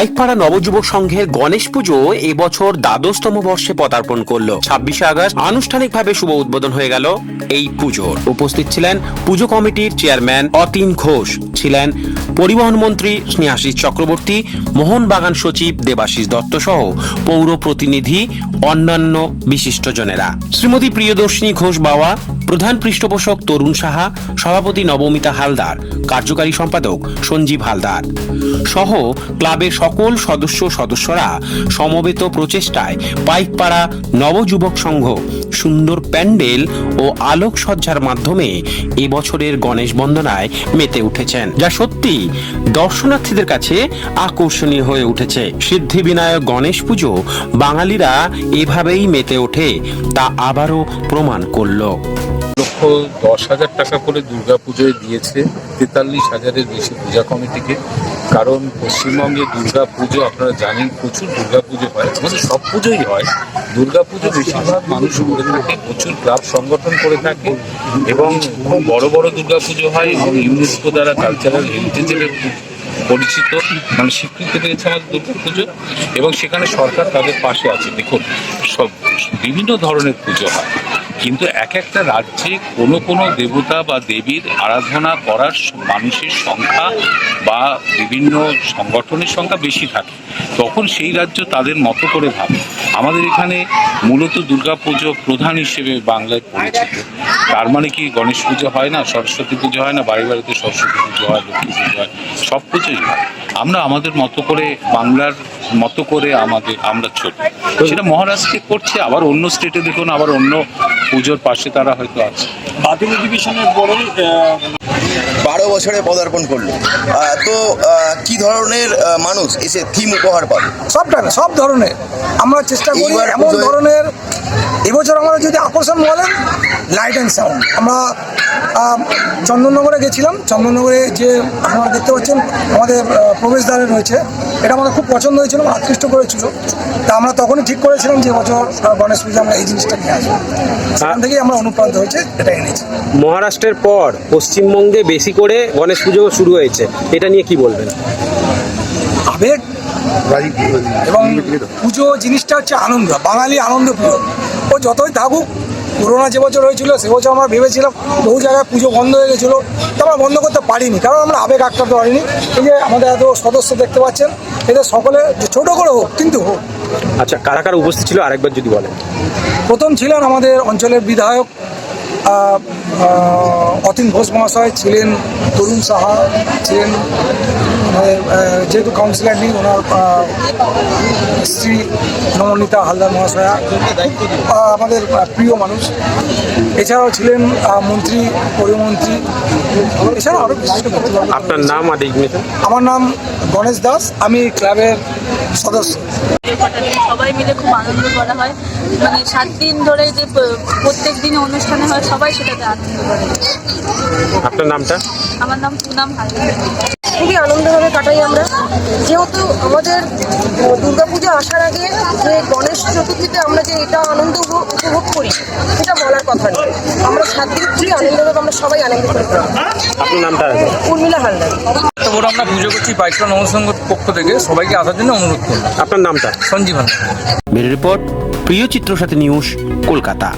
পাইকপাড়া নবযুবক সংঘের গণেশ পুজো এবছর দ্বাদশতম বর্ষে পদার্পণ করল। ছাব্বিশে আগস্ট আনুষ্ঠানিকভাবে শুভ উদ্বোধন হয়ে গেল এই পুজোর। উপস্থিত ছিলেন পুজো কমিটির চেয়ারম্যান অতীন ঘোষ, ছিলেন পরিবহন মন্ত্রী স্নেহাশিস চক্রবর্তী মোহনবাগান সচিব দেবাশিস দত্ত সহ পৌর প্রতিনিধি অন্যান্য বিশিষ্টজনেরা। শ্রীমতী প্রিয়দর্শিনী ঘোষ বাওয়া, প্রধান পৃষ্ঠপোষক তরুণ সাহা, সভাপতি নবমিতা হালদার, কার্যকারী সম্পাদক সঞ্জীব হালদার সহ ক্লাবের সকল সদস্য সদস্যরা সমবেত প্রচেষ্টায় পাইকপাড়া নবযুবক সংঘ, সুন্দর প্যান্ডেল ও আলোকসজ্জার মাধ্যমে এবছরের গণেশ বন্দনায় মেতে উঠেছেন, যা সত্যি দর্শনার্থীদের কাছে আকর্ষণীয় হয়ে উঠেছে। সিদ্ধিবিনায়ক গণেশ পুজো বাঙালিরা এভাবেই মেতে ওঠে, তা আবারও প্রমাণ করল। লক্ষ দশ হাজার টাকা করে দুর্গা পুজোয় দিয়েছে, তেতাল্লিশ হাজারের বেশি পূজা কমিটিকে। কারণ পশ্চিমবঙ্গে দুর্গা পুজো আপনারা জানেন প্রচুর দুর্গা পুজো হয়, আমাদের সব পুজোই হয়। দুর্গা পুজো বেশিরভাগ মানুষ করে থাকে, প্রচুর ক্লাব সংগঠন করে থাকে এবং বড় বড় দুর্গা পুজো হয়, এবং ইউনেস্কো দ্বারা কালচারাল হেরিটেজের পরিচিত মানে স্বীকৃতি পেয়েছে আমাদের দুর্গা পুজো এবং সেখানে সরকার তাদের পাশে আছে, দেখুন, সব বিভিন্ন ধরনের পুজো হয়। কিন্তু এক একটা রাজ্যে কোনো কোনো দেবতা বা দেবীর আরাধনা করার মানুষের সংখ্যা বা বিভিন্ন সংগঠনের সংখ্যা বেশি থাকে। তখন সেই রাজ্য তাদের মতো করে ভাবে। আমাদের এখানে মূলত দুর্গাপুজো প্রধান হিসেবে বাংলায় পরিচিত তার মানে কি গণেশ পুজো হয় না সরস্বতী পুজো হয় না বাড়ি বাড়িতে সরস্বতী পুজো হয় লক্ষ্মী পুজো হয় সব পুজোই হয়। আমরা আমাদের মতো করে বাংলার মতো করে আমাদের আমরা চলি। সেটা মহারাষ্ট্রে করছে আবার অন্য স্টেটে দেখুন আবার অন্য পুজোর পাশে তারা হয়তো আছে। বাতিল ডিভিশনের পরেই বারো বছরে পদার্পণ করল। তো ধরনের মানুষ এসে থিম উপহার পাবে। সবটা সব ধরনের। আমরা চেষ্টা করি এমন ধরনের এবছর আমরা যদি আকর্ষণ বলেন লাইট অ্যান্ড সাউন্ড আমরা চন্দননগরে গেছিলাম। চন্দননগরে যে আপনারা দেখতে পাচ্ছেন আমাদের প্রবেশদ্বারে রয়েছে। এটা আমাদের খুব পছন্দ হয়েছিল আকৃষ্ট করেছিল। তা আমরা তখনই ঠিক করেছিলাম যে বছর গণেশ পুজো আমরা এই জিনিসটা নিয়ে আসব। সেখান থেকেই আমরা অনুপ্রাণিত হয়েছে এটা এনেছি। মহারাষ্ট্রের পর পশ্চিমবঙ্গে বেশি করে গণেশ পুজো শুরু হয়েছে। এটা নিয়ে কি বলবেন? আবেগ এবং পুজো জিনিসটা হচ্ছে আনন্দ। বাঙালি আনন্দ প্রিয়। ও যতই থাকুক করোনা যে বছর হয়েছিল সে বছর আমরা ভেবেছিলাম বহু জায়গায় পুজো বন্ধ হয়ে গেছিল। তো আমরা বন্ধ করতে পারিনি কারণ আমরা আবেগ আটকাতে পারিনি এই যে আমাদের এত সদস্য দেখতে পাচ্ছেন এদের সকলে যে ছোটো করে হোক কিন্তু হোক। আচ্ছা কারা কারা উপস্থিত ছিল? আরেকবার যদি বলেন। প্রথম ছিলেন আমাদের অঞ্চলের বিধায়ক অতীন ঘোষ মহাশয় ছিলেন তরুণ সাহা ছিলেন আমাদের যেহেতু কাউন্সিলার নেই ওনার স্ত্রী নমনীতা হালদার মহাশয়া আমাদের প্রিয় মানুষ। এছাড়াও ছিলেন মন্ত্রী পরিমন্ত্রী এছাড়াও আরও বিশিষ্ট আপনার নাম আমার নাম গণেশ দাস আমি ক্লাবের সদস্য। সবাই মিলে খুব আনন্দ করা হয়। মানে সাত দিন ধরে যে প্রত্যেক দিন অনুষ্ঠানে হয় সবাই সেটাতে আনন্দ করে। আপনার নামটা? আমার নাম পুনাম হালদার। খুবই আনন্দভাবে কাটাই আমরা। যেহেতু আমাদের দুর্গাপূজা আসার আগে যে গণেশ চতুর্থীতে আমরা যে এটা আনন্দ উপ- উপভোগ করি কথা নয় আমরা সাত দিন খুবই আনন্দভাবে আমরা সবাই আনন্দ করে আপনার নামটা উর্মিলা হালদার। বড় আমরা পুজো করছি বাইকটা নবসংঘ পক্ষ থেকে। সবাইকে আসার জন্য অনুরোধ করলাম। আপনার নামটা? সঞ্জীবন। রিপোর্ট প্রিয় চিত্র সাথে নিউজ কলকাতা।